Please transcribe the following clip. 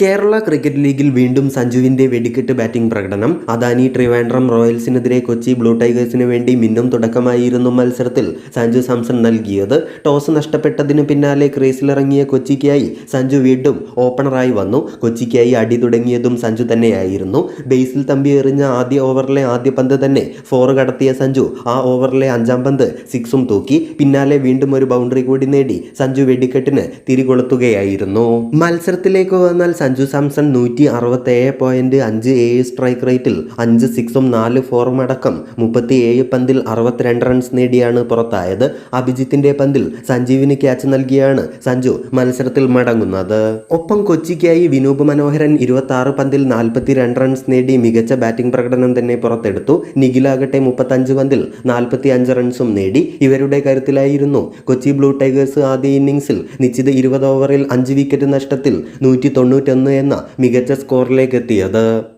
Kerala cricket ലീഗിൽ വീണ്ടും സഞ്ജുവിന്റെ വെടിക്കെട്ട് ബാറ്റിംഗ് പ്രകടനം. അദാനി ട്രിവാൻഡ്രം റോയൽസിനെതിരെ കൊച്ചി ബ്ലൂ ടൈഗേഴ്സിന് വേണ്ടി മിന്നും തുടക്കമായിരുന്നു മത്സരത്തിൽ സഞ്ജു സാംസൺ നൽകിയത്. ടോസ് നഷ്ടപ്പെട്ടതിന് പിന്നാലെ ക്രീസിലിറങ്ങിയ കൊച്ചിക്കായി സഞ്ജു വീണ്ടും ഓപ്പണറായി വന്നു. കൊച്ചിക്കായി അടി തുടങ്ങിയതും സഞ്ജു തന്നെയായിരുന്നു. ബേസിൽ തമ്പി എറിഞ്ഞ ആദ്യ ഓവറിലെ ആദ്യ പന്ത് തന്നെ ഫോർ കടത്തിയ സഞ്ജു ആ ഓവറിലെ അഞ്ചാം പന്ത് സിക്സും തൂക്കി. പിന്നാലെ വീണ്ടും ഒരു ബൗണ്ടറി കൂടി നേടി സഞ്ജു വെടിക്കെട്ടിന് തിരികൊളുത്തുകയായിരുന്നു. മത്സരത്തിലേക്ക് വന്നാൽ സഞ്ജു സാംസൺ നൂറ്റി അറുപത്തേഴ് പോയിന്റ് അഞ്ച് ഏഴ് സ്ട്രൈക്ക് റേറ്റിൽ അഞ്ച് സിക്സും നാല് ഫോറും അടക്കം മുപ്പത്തി ഏഴ് പന്തിൽ അറുപത്തിരണ്ട് റൺസ് നേടിയാണ് പുറത്തായത്. അഭിജിത്തിന്റെ പന്തിൽ സഞ്ജീവിന് ക്യാച്ച് നൽകിയാണ് സഞ്ജു മത്സരത്തിൽ മടങ്ങുന്നത്. ഒപ്പം കൊച്ചിക്കായി വിനൂപ് മനോഹരൻ ഇരുപത്തി ആറ് പന്തിൽ നാൽപ്പത്തി രണ്ട് റൺസ് നേടി മികച്ച ബാറ്റിംഗ് പ്രകടനം തന്നെ പുറത്തെടുത്തു. നിഖിലാകട്ടെ മുപ്പത്തഞ്ച് പന്തിൽ നാൽപ്പത്തി അഞ്ച് റൺസും നേടി. ഇവരുടെ കരുത്തിലായിരുന്നു കൊച്ചി ബ്ലൂ ടൈഗേഴ്സ് ആദ്യ ഇന്നിംഗ്സിൽ നിശ്ചിത ഇരുപത് ഓവറിൽ അഞ്ച് വിക്കറ്റ് നഷ്ടത്തിൽ നൂറ്റി തൊണ്ണൂറ്റൊന്ന് എന്ന മികച്ച സ്കോറിലേക്ക് എത്തിയത്